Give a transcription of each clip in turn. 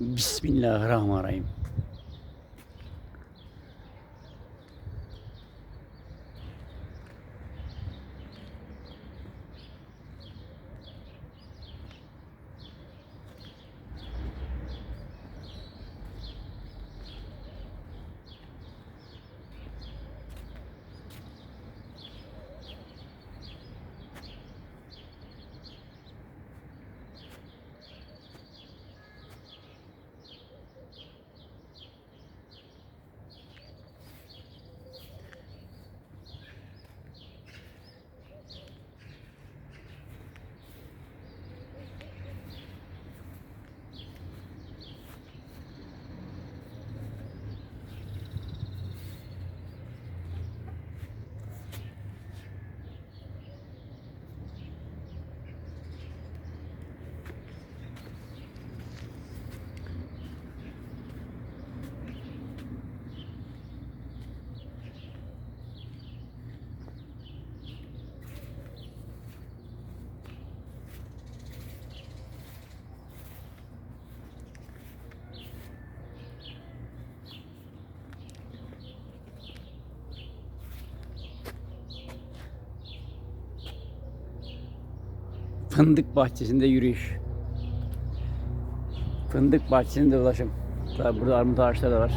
Bismillahirrahmanirrahim. Fındık bahçesinde yürüyüş. Fındık bahçesinde dolaşım. Tabi burada armut ağaçları da var.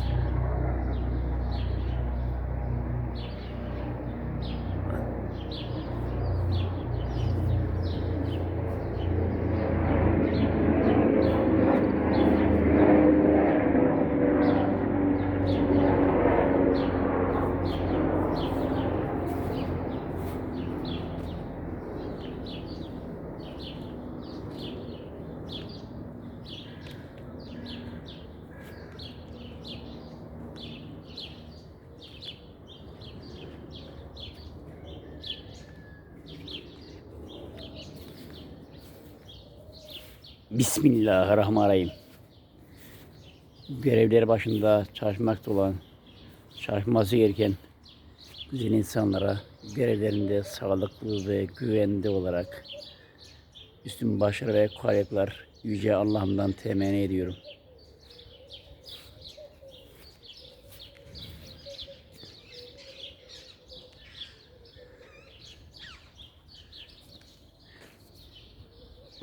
Bismillahirrahmanirrahim. Görevleri başında çalışmakta olan, çalışması gereken güzel insanlara görevlerinde sağlıklı ve güvende olarak üstün başarı ve kolaylıklar Yüce Allah'ımdan temenni ediyorum.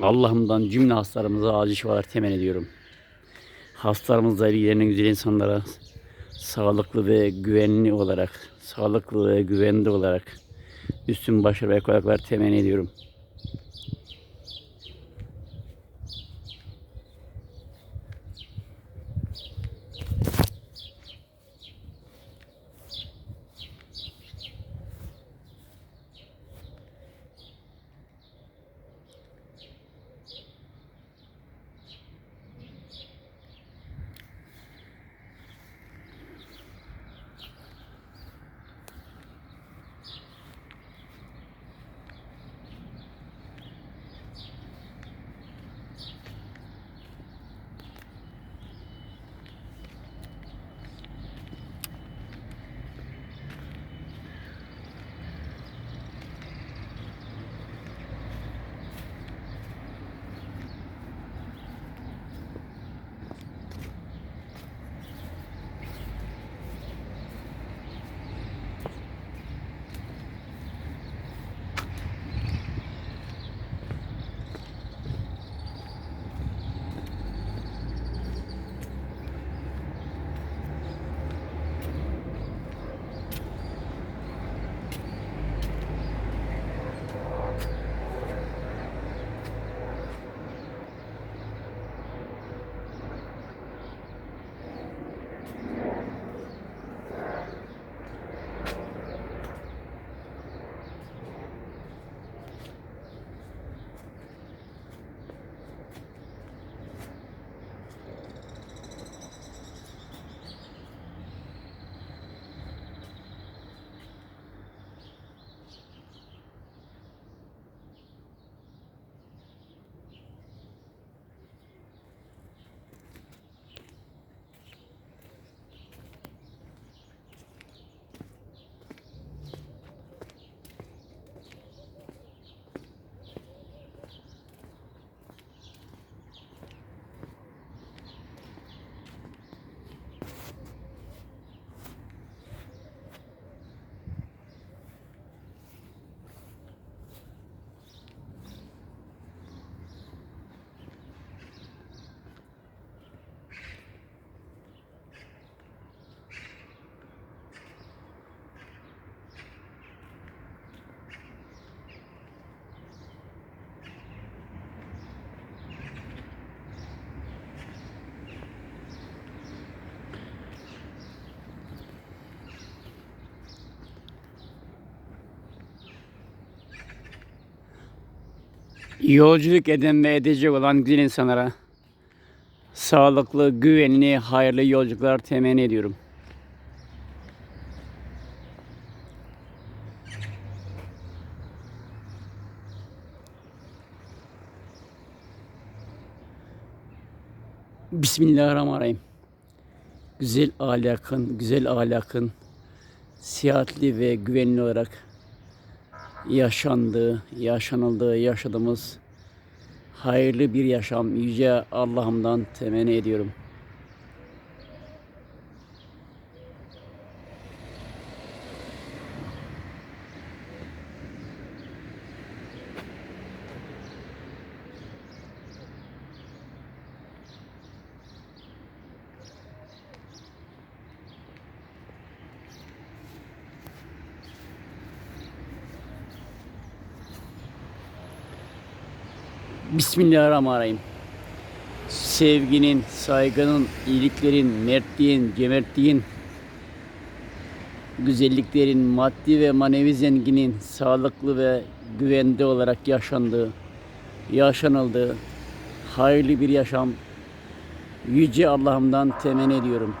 Allah'ımdan cümle hastalarımıza acil şifalar temenni ediyorum. Hastalarımızla ilgilenen güzel insanlara sağlıklı ve güvenli olarak, sağlıklı ve güvenli olarak üstün başarı ve kolaylıklar temenni ediyorum. Yolculuk eden ve edecek olan güzel insanlara sağlıklı, güvenli, hayırlı yolculuklar temenni ediyorum. Bismillahirrahmanirrahim. Güzel ahlakın, güzel ahlakın sihatli ve güvenli olarak yaşandığı, yaşanıldığı, yaşadığımız hayırlı bir yaşam yüce Allah'ımdan temenni ediyorum. Bismillahirrahmanirrahim. Sevginin, saygının, iyiliklerin, mertliğin, cömertliğin, güzelliklerin, maddi ve manevi zenginin sağlıklı ve güvende olarak yaşandığı, yaşanıldığı hayırlı bir yaşam yüce Allah'ımdan temenni ediyorum.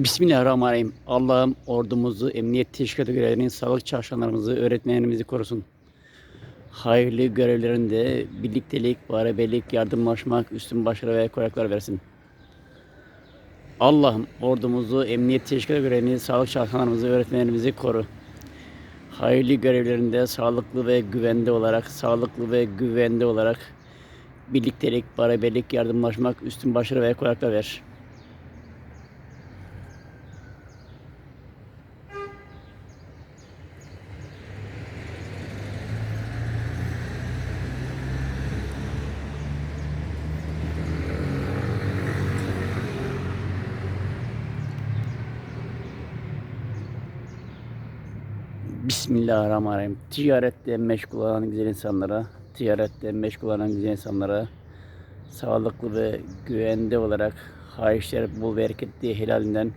Bismillahirrahmanirrahim. Allah'ım ordumuzu, emniyet teşkilatı görevlerini, sağlık çalışanlarımızı, öğretmenlerimizi korusun. Hayırlı görevlerinde birliktelik, beraberlik, yardımlaşmak, üstün başarı ve kolaylıklar versin. Allah'ım ordumuzu, emniyet teşkilatı görevlerini, sağlık çalışanlarımızı, öğretmenlerimizi koru. Hayırlı görevlerinde sağlıklı ve güvende olarak, sağlıklı ve güvende olarak birliktelik, beraberlik, yardımlaşmak, üstün başarı ve kolaylıklar ver. Bismillahirrahmanirrahim. Ticarette meşgul olan güzel insanlara, ticarette meşgul olan güzel insanlara sağlıklı ve güvende olarak hayırlı, bol bereketli helalinden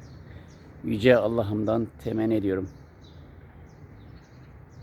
yüce Allah'ımdan temenni ediyorum.